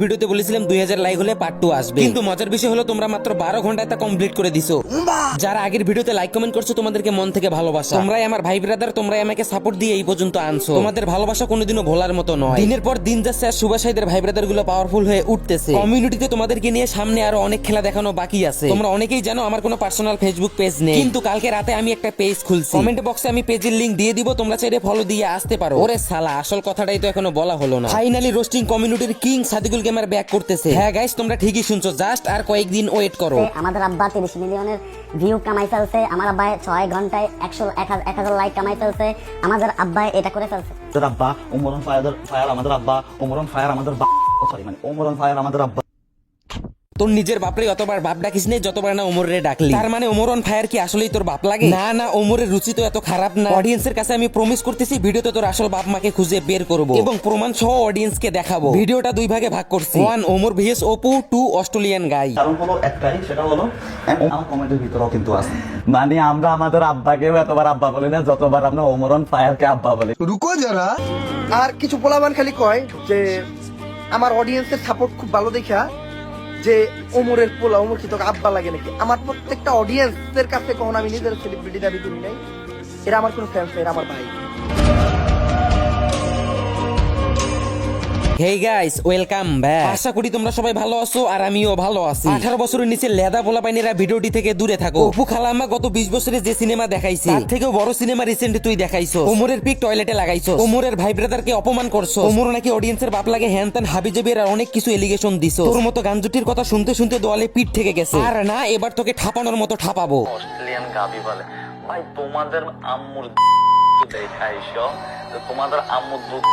ভিডিওতে বলেছিলাম দুই হাজার লাইক হলে পার্ট টু আসবে। কিন্তু মজার বিষয় হলো তোমরা মাত্র বারো ঘন্টায় তা কমপ্লিট করে দিছো। যারা আগের ভিডিওতে লাইক কমেন্ট করছ তোমাদেরকে মন থেকে ভালোবাসা। তোমরাই আমার ভাই ব্রাদার তোমরাই আমাকে সাপোর্ট দিয়ে এই পর্যন্ত আনছো। তোমাদের ভালোবাসা কোনোদিনও ভোলার মতো নয়। দিনের পর দিন যাচ্ছে আর সুভাষাইদের ভাই ব্রাদারগুলো পাওয়ারফুল হয়ে উঠতেছে। কমিউনিটিতে তোমাদেরকে নিয়ে সামনে আরও অনেক খেলা দেখানো বাকি আছে। তোমরা অনেকেই জানো আমার কোনো পার্সোনাল ফেসবুক পেজ নেই। কিন্তু কালকে রাতে আমি একটা পেজ খুলছি। কমেন্ট বক্সে আমি পেজের লিংক দিয়ে দিব তোমরা চাইলে ফলো দিয়ে আসতে পারো। ওরে সালা আসল কথাটাই তো এখনও বলা হলো না। ফাইনালি রোস্টিং কমিউনিটির কিং সাদিকুল গেমার ব্যাক করতেছে। হ্যাঁ গাইস তোমরা ঠিকই শুনছো। জাস্ট আর কয়েকদিন ওয়েট করো। আমাদের আব্বা তিরিশ মিলিয়নের ভিউ কামাই ফেলছে আমার আব্বা ছয় ঘন্টায় একশো এক হাজার- এক হাজার লাইক কামাই ফেলছে আমাদের আব্বা এটা করে ফেলছে। তোর আব্বা ওমরন ফায়ার ফায়ার আমাদের আব্বা ওমরন ফায়ার আমাদের সরি মানে ওমরন ফায়ার আমাদের আব্বা। তোর নিজের বাপরে অতবার বাপ ডাকিস নেই যতবার না ওমর রে ডাকলি। তার মানে ওমর অন ফায়ার কি আসলেই তোর বাপ লাগে? না না ওমরের রুচি তো এত খারাপ না। অডিয়েন্সের কাছে আমি প্রমিস করতেছি ভিডিওতে তোর আসল বাপ মাকে খুঁজে বের করব। এবং প্রমাণ সহ অডিয়েন্সকে দেখাবো। ভিডিওটা দুই ভাগে ভাগ করছি। One Omar VS Apu two Australian guy কারণ হলো একটাই সেটা হলো আমার কমেন্টের ভিতরেও কিন্তু আছে। মানে আমরা আমাদের আব্বাকেও এতবার আব্বা বলি না যতবার আমরা ওমরন ফায়ারকে আব্বা বলি। রুকো যারা আর কিছু পোলাবান খালি কয় যে আমার অডিয়েন্সের সাপোর্ট খুব ভালো দেখা যে ওমরের পোলা, ওমর কি তোকে আব্বা লাগে নাকি? আমার প্রত্যেকটা অডিয়েন্সের কাছে কখন আমি নিজের সেলিব্রিটি দাবি করি নাই। এরা আমার কোনো ফ্যান্স এরা আমার ভাই। হেই গাইস ওয়েলকাম ব্যাক আশা করি তোমরা সবাই ভালো আছো আর আমিও ভালো আছি। আঠারো বছরের নিচে লেদা পোলা পাইনেরা ভিডিওটি থেকে দূরে থাকো। অপু খালাম্মা গত বিশ বছরে যে সিনেমা দেখাইছে তার থেকেও বড় সিনেমা রিসেন্ট তুই দেখাইছো ওমরের পিক টয়লেটে লাগাইছো ওমরের ভাই ব্রাদারকে অপমান করছ ওমর নাকি অডিয়েন্সের বাপ লাগে হ্যান ত্যান হাবি জাবির আর অনেক কিছু এলিগেশন দিছো তোর মতো গাঞ্জুটির কথা শুনতে শুনতে দোয়ালে পিঠ থেকে গেছে। আর না এবার তোকে ঠাপানোর মতো ঠাপাবো। অস্ট্রেলিয়ান গাবি বলে ভাই তোমাদের আম্মুর দেখাইছো? তোমাদের আম্মুর দুধ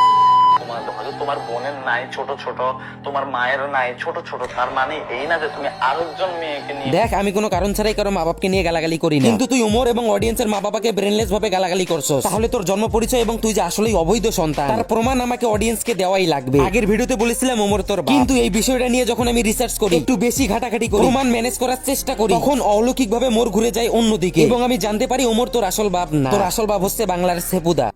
তোমার হয়তো তোমার বোনের নাই ছোট ছোট তোমার মায়ের নাই ছোট ছোট তার মানে এই না যে তুমি আরেকজন মেয়েকে নিয়ে দেখ আমি কোনো কারণ ছাড়াই কারও মা বাপকে নিয়ে গালাগালি করি না। কিন্তু তুই ওমর এবং অডিয়েন্সের মা বাবাকে ব্রেনলেস ভাবে গালাগালি করছস। তাহলে তোর জন্ম পরিচয় এবং তুই যে আসলেই অবৈধ সন্তান। তার প্রমাণ আমাকে অডিয়েন্সকে দেওয়াই লাগবে। আগের ভিডিওতে বলেছিলাম ওমর তোর। কিন্তু এই বিষয়টা নিয়ে যখন আমি রিসার্চ করি একটু বেশি ঘাটাঘাটি করি। প্রমাণ ম্যানেজ করার চেষ্টা করি। তখন অলৌকিক ভাবে মোর ঘুরে যায় অন্যদিকে। এবং আমি জানতে পারি ওমর তোর আসল বাপ না। তোর আসল বাপ হচ্ছে বাংলার সেপুদা।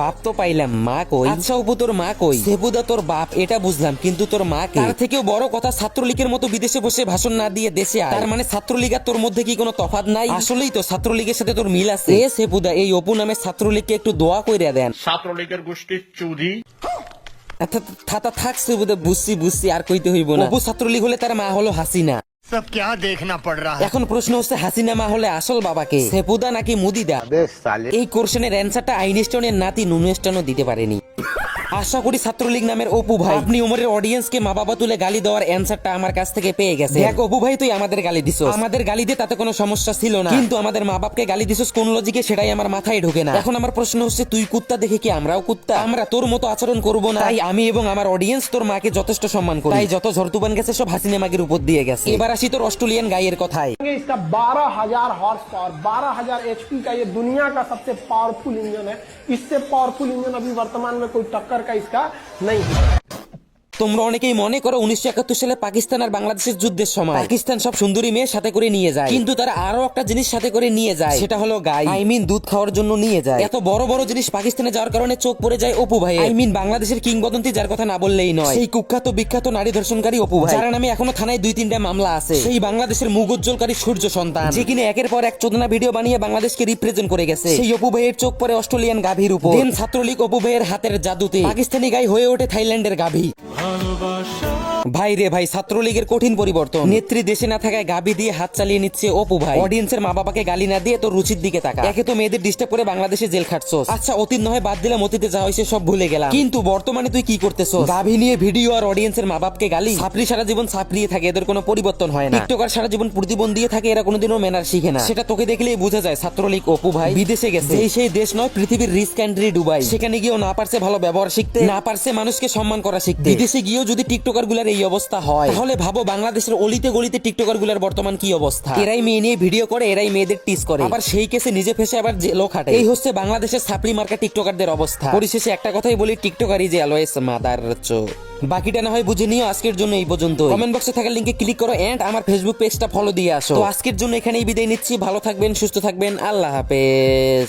বাপ তো পাইলাম মা কই? আচ্ছা উপু তোর মা কই? সেবুদা তোর বাপ এটা বুঝলাম কিন্তু তোর মা কে? তার থেকেও বড় কথা ছাত্রলীগের মতো বিদেশে বসে ভাষণ না দিয়ে দেশে আয়। তার মানে ছাত্রলীগ আর তোর মধ্যে কি কোনো তফাৎ নাই? আসলেই তো ছাত্রলীগের সাথে তোর মিল আছে। এ সেবুদা এই অপু নামে ছাত্রলীগকে একটু দোয়া কইরা দেন। ছাত্রলীগের গোষ্ঠীর চুরি আচ্ছা, থাক সেবুদা বুঝছি বুঝছি আর কইতে হইব না। অপু ছাত্রলীগ হলে তার মা হলো হাসিনা। সব কে দেখনা পড় রা এখন প্রশ্ন হচ্ছে হাসিনা মা হলে আসল বাবাকে? সেপুদা নাকি মুদিদা? এই কোশ্চেনের অ্যান্সারটা আইনস্টাইনের নাতি নুনস্টানও দিতে পারেনি। আশা করি ছাত্রলীগ নামের অপু ভাই আপনি উমরের অডিয়েন্সকে মা বাবা তুলে গালি দেওয়ার অ্যান্সারটা আমার কাছ থেকে পেয়ে গেছে দেখ অপু ভাই তুই আমাদের গালি দিছ আমাদের গালি দিয়ে তাতে কোনো সমস্যা ছিল না কিন্তু আমাদের মা বাপকে গালি দিছস কোন লজিকে সেটাই আমার মাথায় ঢোকে না এখন আমার প্রশ্ন হচ্ছে তুই কুত্তা দেখে কি আমরাও কুত্তা আমরা তোর মতো আচরণ করব না তাই আমি এবং আমার অডিয়েন্স তোর মাকে যথেষ্ট সম্মান করি তাই যত ঝড়তুবান গেছে সব হাসিনা মাগের উপর দিয়ে গেছে এবার আসি তোর অস্ট্রেলিয়ান গাইয়ের কথায় इसका 12000 हॉर्स पावर 12000 एचपी का ये दुनिया का सबसे पावरफुल इंजन है इससे पावरफुल इंजन अभी वर्तमान में कोई टक्कर काहीच का नाही। তোমরা অনেকেই মনে করো উনিশশো একাত্তর সালে পাকিস্তান আর বাংলাদেশের যুদ্ধের সময়। পাকিস্তান সব সুন্দরী মেয়ে সাথে করে নিয়ে যায়। কিন্তু তারা আরও একটা জিনিস সাথে করে নিয়ে যায়। সেটা হলো গাই। আই মিন দুধ খাওয়ার জন্য নিয়ে যায়। এত বড় বড় জিনিস পাকিস্তানে যাওয়ার কারণে চোখ পড়ে যায় অপু ভাই আই মিন বাংলাদেশের কিংবদন্তি যার কথা না বললেই নয়। সেই কুখ্যাত বিখ্যাত নারী ধর্ষণকারী অপু ভাই। যার নামে এখনও থানায় দুই তিনটা মামলা আছে। সেই বাংলাদেশের মুগজ্জ্বলকারী সূর্য সন্তান। যে কিনা একের পর এক চোদনা ভিডিও বানিয়ে বাংলাদেশকে রিপ্রেজেন্ট করে গেছে। সেই অপু ভাইয়ের চোখ পড়ে অস্ট্রেলিয়ান গাভীর উপর। ছাত্রলীগ অপু ভাইয়ের হাতের জাদুতে। পাকিস্তানি গাই হয়ে ওঠে থাইল্যান্ডের গাভী। ভালোবাসা ভাই রে ভাই, ছাত্রলীগের কঠিন পরিবর্তন। নেত্রী দেশে না থাকায় গাবি দিয়ে হাত চালিয়ে নিচ্ছে অপু ভাই। অডিয়েন্সের মা বাবাকে গালি না দিয়ে তোর রুচির দিকে তাকা একে তো মেয়েদের ডিস্টার্ব করে বাংলাদেশে জেল খাটছো আচ্ছা অতীত নয়, বাদ দিলাম, অতীতে যা হয়েছে সব ভুলে গেলাম। কিন্তু বর্তমানে তুই কি করতেছো গাভি নিয়ে ভিডিও আর অডিয়েন্সের মা বাপকে গালি? ছাপরি সারা জীবন ছাপড়িয়ে থাকে, এদের কোনো পরিবর্তন হয় না। টিকটকার সারা জীবন প্রতিবন্ধী দিয়ে থাকে, এরা কোনোদিনও ম্যানার শিখে না। সেটা তোকে দেখলেই বোঝা যায়, ছাত্রলীগ অপু ভাই। বিদেশে গেছে। এই সেই দেশ নয়, পৃথিবীর রিস কান্ট্রি দুবাই। সেখানে গিয়েও না পারছে ভালো ব্যবহার শিখতে, না পারছে মানুষকে সম্মান করা শিখতে। বিদেশে গিয়েও যদি টিকটকারগুলার এই অবস্থা হয়। তাহলে ভাবো বাংলাদেশের অলিতে গলিতে টিকটকারগুলার বর্তমান কি অবস্থা। এরাই মেয়ে নিয়ে ভিডিও করে এরাই মেয়েদের টিস করে। আবার সেই কেসে নিজে ফেসে আবার জেলও খাটে এই হচ্ছে বাংলাদেশের সাপ্লি মার্কা টিকটকারদের অবস্থা। পরিশেষে একটা কথাই বলি টিকটকারই যে অ্যালোয়েস মাদার চো। বাকিটা না হয় বুঝে নিও আজকের জন্য এই পর্যন্ত কমেন্ট বক্সে থাকা লিঙ্কে ক্লিক করো এন্ড আমার ফেসবুক পেজটা ফলো দিয়ে আসো। তো আজকের জন্য এখানেই বিদায় নিচ্ছি। ভালো থাকবেন সুস্থ থাকবেন। আল্লাহ হাফেজ।